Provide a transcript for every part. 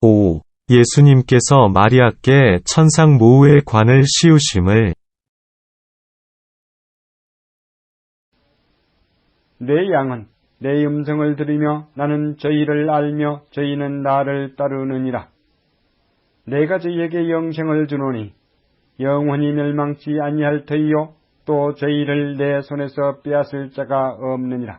5. 예수님께서 마리아께 천상 모우의 관을 씌우심을 내 양은 내 음성을 들으며 나는 저희를 알며 저희는 나를 따르느니라. 내가 저희에게 영생을 주노니 영원히 멸망치 아니할 터이요 또 저희를 내 손에서 빼앗을 자가 없느니라.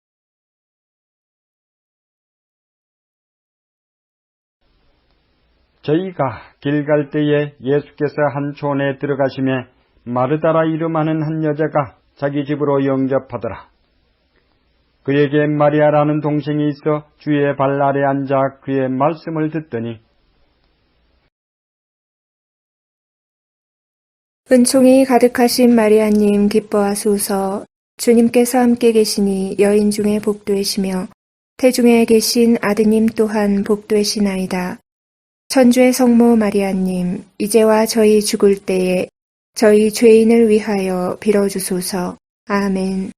저희가 길 갈 때에 예수께서 한 촌에 들어가심에 마르다라 이름하는 한 여자가 자기 집으로 영접하더라. 그에게 마리아라는 동생이 있어 주의 발 아래 앉아 그의 말씀을 듣더니 은총이 가득하신 마리아님 기뻐하소서 주님께서 함께 계시니 여인 중에 복되시며 태중에 계신 아드님 또한 복되시나이다. 천주의 성모 마리아님 이제와 저희 죽을 때에 저희 죄인을 위하여 빌어주소서. 아멘.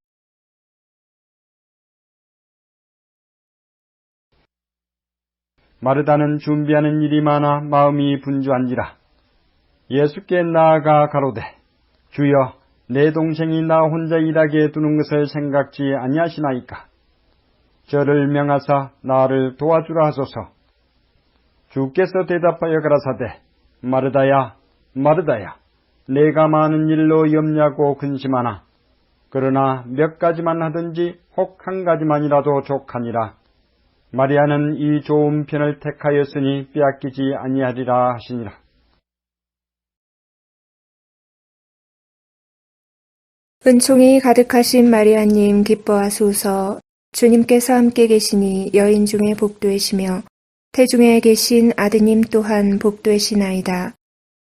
마르다는 준비하는 일이 많아 마음이 분주한지라. 예수께 나아가 가로되 주여 내 동생이 나 혼자 일하게 두는 것을 생각지 아니하시나이까. 저를 명하사 나를 도와주라 하소서. 주께서 대답하여 가라사대 마르다야 마르다야 내가 많은 일로 염려하고 근심하나 그러나 몇 가지만 하든지 혹 한 가지만이라도 족하니라. 마리아는 이 좋은 편을 택하였으니 빼앗기지 아니하리라 하시니라. 은총이 가득하신 마리아님 기뻐하소서 주님께서 함께 계시니 여인 중에 복되시며 태중에 계신 아드님 또한 복되시나이다.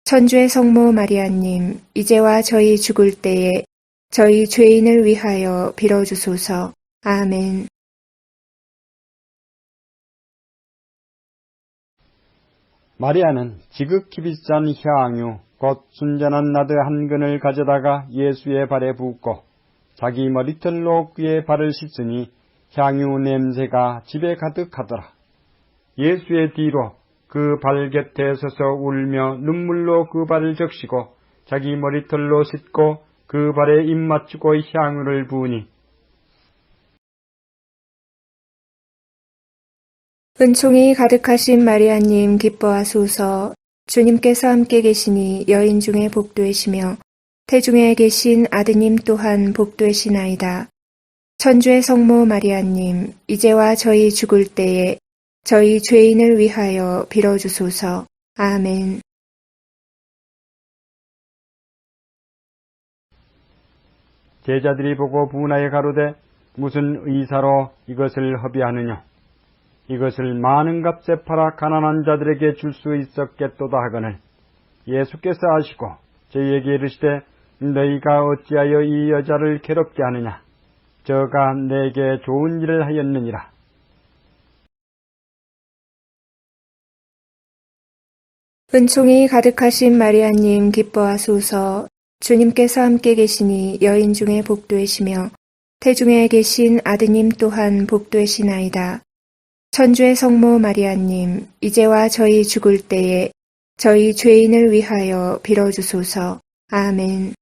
천주의 성모 마리아님 이제와 저희 죽을 때에 저희 죄인을 위하여 빌어주소서. 아멘. 마리아는 지극히 비싼 향유 곧 순전한 나드 한 근을 가져다가 예수의 발에 붓고 자기 머리털로 그의 발을 씻으니 향유 냄새가 집에 가득하더라. 예수의 뒤로 그 발 곁에 서서 울며 눈물로 그 발을 적시고 자기 머리털로 씻고 그 발에 입 맞추고 향유를 부으니 은총이 가득하신 마리아님 기뻐하소서 주님께서 함께 계시니 여인 중에 복되시며 태중에 계신 아드님 또한 복되시나이다. 천주의 성모 마리아님 이제와 저희 죽을 때에 저희 죄인을 위하여 빌어주소서. 아멘. 제자들이 보고 분하여 가로되 무슨 의사로 이것을 허비하느냐 이것을 많은 값에 팔아 가난한 자들에게 줄 수 있었겠도다 하거늘 예수께서 아시고 저희에게 이르시되 너희가 어찌하여 이 여자를 괴롭게 하느냐 저가 내게 좋은 일을 하였느니라 은총이 가득하신 마리아님 기뻐하소서 주님께서 함께 계시니 여인 중에 복되시며 태중에 계신 아드님 또한 복되시나이다. 천주의 성모 마리아님 이제와 저희 죽을 때에 저희 죄인을 위하여 빌어주소서. 아멘.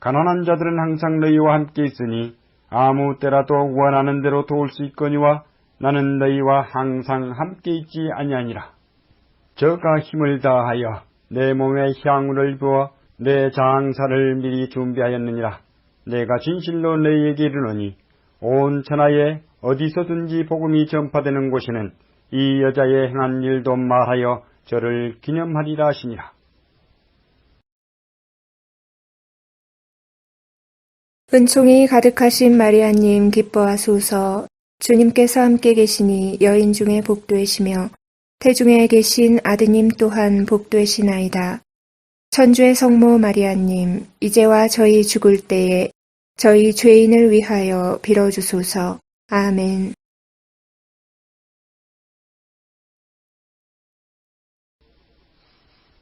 가난한 자들은 항상 너희와 함께 있으니 아무 때라도 원하는 대로 도울 수 있거니와 나는 너희와 항상 함께 있지 아니하니라. 저가 힘을 다하여 내 몸에 향유를 부어 내 장사를 미리 준비하였느니라. 내가 진실로 너희에게 이르노니 온 천하에 어디서든지 복음이 전파되는 곳에는 이 여자의 행한 일도 말하여 저를 기념하리라 하시니라. 은총이 가득하신 마리아님 기뻐하소서 주님께서 함께 계시니 여인 중에 복되시며 태중에 계신 아드님 또한 복되시나이다. 천주의 성모 마리아님 이제와 저희 죽을 때에 저희 죄인을 위하여 빌어주소서. 아멘.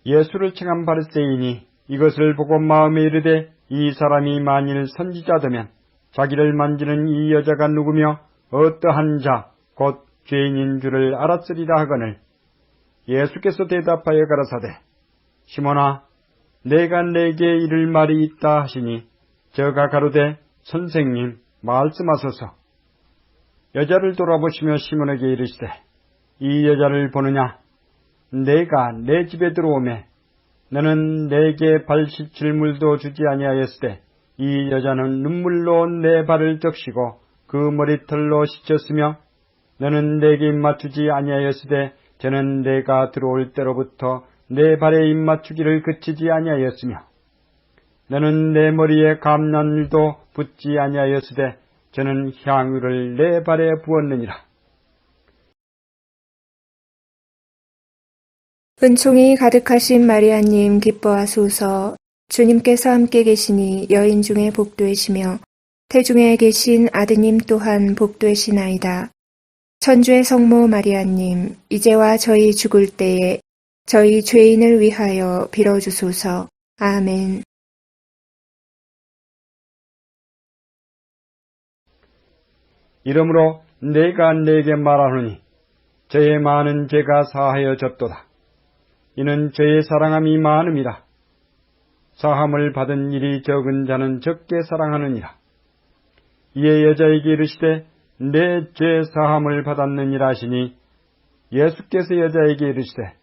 예수를 청한 바리새인이 이것을 보고 마음에 이르되 이 사람이 만일 선지자되면 자기를 만지는 이 여자가 누구며 어떠한 자 곧 죄인인 줄을 알았으리라 하거늘 예수께서 대답하여 가라사대 시몬아 내가 내게 이를 말이 있다 하시니 저가 가로되 선생님 말씀하소서. 여자를 돌아보시며 시몬에게 이르시되 이 여자를 보느냐? 내가 내 집에 들어오매 너는 내게 발 씻을 물도 주지 아니하였으되 이 여자는 눈물로 내 발을 적시고 그 머리털로 씻었으며 너는 내게 입맞추지 아니하였으되 저는 내가 들어올 때로부터 내 발에 입맞추기를 그치지 아니하였으며 너는 내 머리에 감난일도 붓지 아니하였으되 저는 향유를 내 발에 부었느니라. 은총이 가득하신 마리아님 기뻐하소서 주님께서 함께 계시니 여인 중에 복되시며 태중에 계신 아드님 또한 복되시나이다. 천주의 성모 마리아님 이제와 저희 죽을 때에 저희 죄인을 위하여 빌어주소서. 아멘. 이러므로 내가 내게 말하노니 저의 많은 죄가 사하여 졌도다. 이는 죄의 사랑함이 많음이라. 사함을 받은 일이 적은 자는 적게 사랑하느니라. 이에 여자에게 이르시되 내 죄 사함을 받았느니라 하시니 예수께서 여자에게 이르시되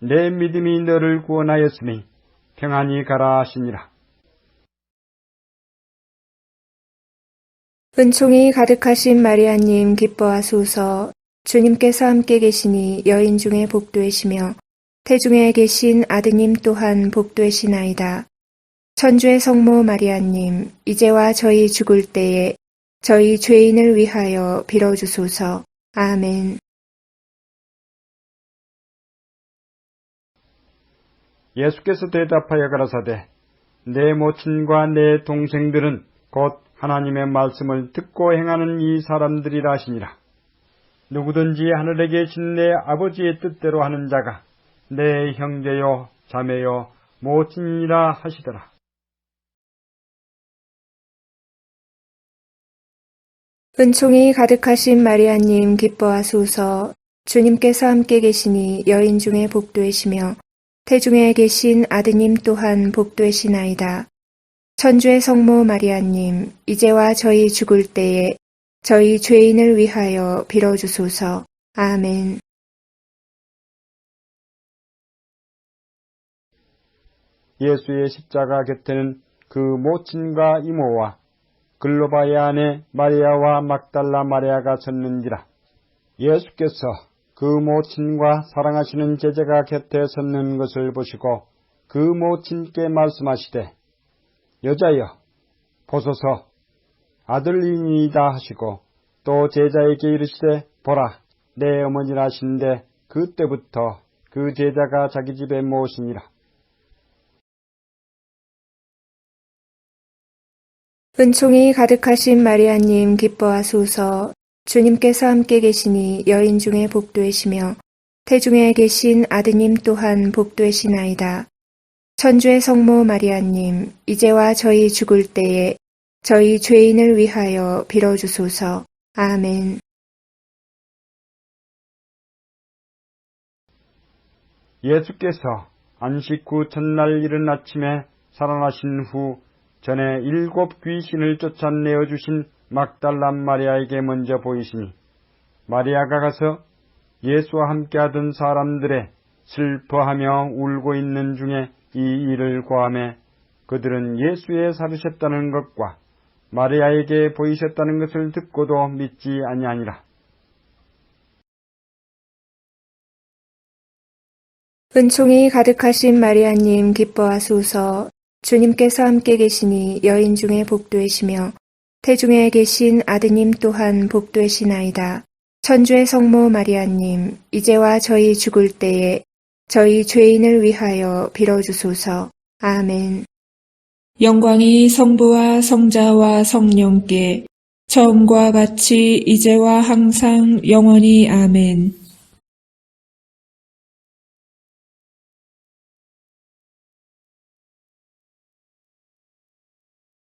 내 믿음이 너를 구원하였으니 평안히 가라 하시니라. 은총이 가득하신 마리아님 기뻐하소서 주님께서 함께 계시니 여인 중에 복되시며 태중에 계신 아드님 또한 복되시나이다. 천주의 성모 마리아님 이제와 저희 죽을 때에 저희 죄인을 위하여 빌어주소서. 아멘. 예수께서 대답하여 가라사대 내 모친과 내 동생들은 곧 하나님의 말씀을 듣고 행하는 이 사람들이라 하시니라. 누구든지 하늘에 계신 내 아버지의 뜻대로 하는 자가 내 형제요 자매요 모친이라 하시더라. 은총이 가득하신 마리아님 기뻐하소서 주님께서 함께 계시니 여인 중에 복되시며 태중에 계신 아드님 또한 복되시나이다. 천주의 성모 마리아님 이제와 저희 죽을 때에 저희 죄인을 위하여 빌어주소서. 아멘. 예수의 십자가 곁에는 그 모친과 이모와 글로바의 아내 마리아와 막달라 마리아가 섰는지라. 예수께서 그 모친과 사랑하시는 제자가 곁에 섰는 것을 보시고 그 모친께 말씀하시되 여자여 보소서 아들이니이다 하시고 또 제자에게 이르시되 보라 내 어머니라 하시는데 그때부터 그 제자가 자기 집에 모시니라. 은총이 가득하신 마리아님 기뻐하소서 주님께서 함께 계시니 여인 중에 복되시며 태중에 계신 아드님 또한 복되시나이다. 천주의 성모 마리아님 이제와 저희 죽을 때에 저희 죄인을 위하여 빌어주소서. 아멘. 예수께서 안식 후 첫날 이른 아침에 살아나신 후 전에 일곱 귀신을 쫓아내어 주신 막달란 마리아에게 먼저 보이시니 마리아가 가서 예수와 함께하던 사람들의 슬퍼하며 울고 있는 중에 이 일을 고함해 그들은 예수의 살으셨다는 것과 마리아에게 보이셨다는 것을 듣고도 믿지 아니하니라. 은총이 가득하신 마리아님 기뻐하소서 주님께서 함께 계시니 여인 중에 복되시며 태중에 계신 아드님 또한 복되시나이다. 천주의 성모 마리아님, 이제와 저희 죽을 때에 저희 죄인을 위하여 빌어주소서. 아멘. 영광이 성부와 성자와 성령께 처음과 같이 이제와 항상 영원히 아멘.